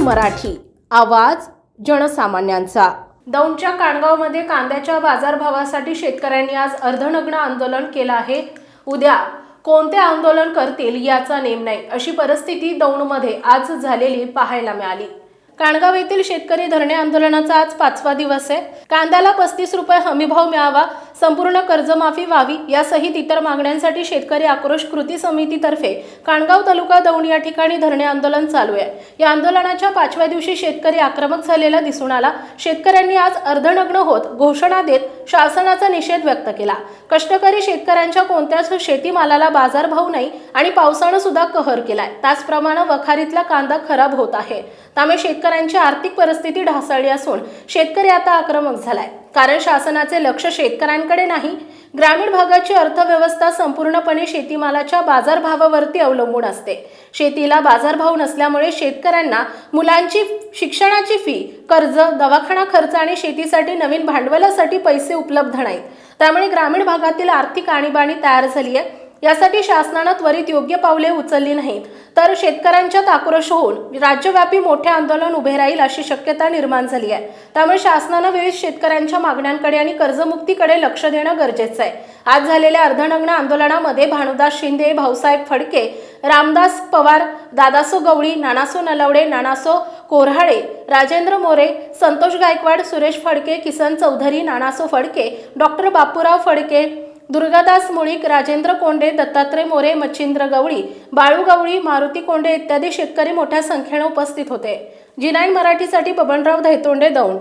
मराठी. आवाज जनसामान्यांचा. दौंडच्या काणगावमध्ये कांद्याच्या बाजारभावासाठी शेतकऱ्यांनी आज अर्धनग्न आंदोलन केलं आहे. उद्या कोणते आंदोलन करतील याचा नेम नाही अशी परिस्थिती दौंडमध्ये आज झालेली पाहायला मिळाली. काणगाव येथील शेतकरी धरणे आंदोलनाचा आज पाचवा दिवस आहे. कांद्याला पस्तीस रुपये हमीभाव मिळावा संपूर्ण कर्जमाफी व्हावी यासहित इतर मागण्यांसाठी शेतकरी आक्रोश कृती समितीतर्फे काणगाव तालुका दौंड या ठिकाणी धरणे आंदोलन चालू आहे. या आंदोलनाच्या पाचव्या दिवशी शेतकरी आक्रमक झालेला दिसून आला. शेतकऱ्यांनी आज अर्धनग्न होत घोषणा देत शासनाचा निषेध व्यक्त केला. कष्टकरी शेतकऱ्यांच्या कोणत्याच शेतीमालाला बाजारभाव नाही आणि पावसानं सुद्धा कहर केलाय. त्याचप्रमाणे वखारीतला कांदा खराब होत आहे. त्यामुळे शेतकऱ्यांची आर्थिक परिस्थिती ढासळली असून शेतकरी आता आक्रमक झालाय. कारण शासनाचे लक्ष शेतकऱ्यांकडे नाही. ग्रामीण भागाची अर्थव्यवस्था संपूर्णपणे शेतीमालाच्या बाजारभावावरती अवलंबून असते. शेतीला बाजारभाव नसल्यामुळे शेतकऱ्यांना मुलांची शिक्षणाची फी कर्ज दवाखाना खर्च आणि शेतीसाठी नवीन भांडवलासाठी पैसे उपलब्ध नाहीत. त्यामुळे ग्रामीण भागातील आर्थिक आणीबाणी तयार झाली आहे यासाठी शासनानं त्वरित योग्य पावले उचलली नाहीत. तर शेतकऱ्यांच्यात आक्रोश होऊन राज्यव्यापी मोठे आंदोलन उभे राहील अशी शक्यता निर्माण झाली आहे. त्यामुळे शासनानं विविध शेतकऱ्यांच्या मागण्यांकडे आणि कर्जमुक्तीकडे लक्ष देणं गरजेचं आहे. आज झालेल्या अर्धनग्न आंदोलनामध्ये भानुदास शिंदे भाऊसाहेब फडके रामदास पवार दादासो गवळी नानासो नलवडे नानासो कोऱ्हाळे राजेंद्र मोरे संतोष गायकवाड सुरेश फडके किसन चौधरी नानासो फडके डॉक्टर बापूराव फडके दुर्गादास मुळीक राजेंद्र कोंडे दत्तात्रय मोरे मच्छिंद्र गवळी बाळू गवळी मारुती कोंडे इत्यादी शेतकरी मोठ्या संख्येने उपस्थित होते. जी नाईन मराठीसाठी बबनराव धैतोंडे दौंड.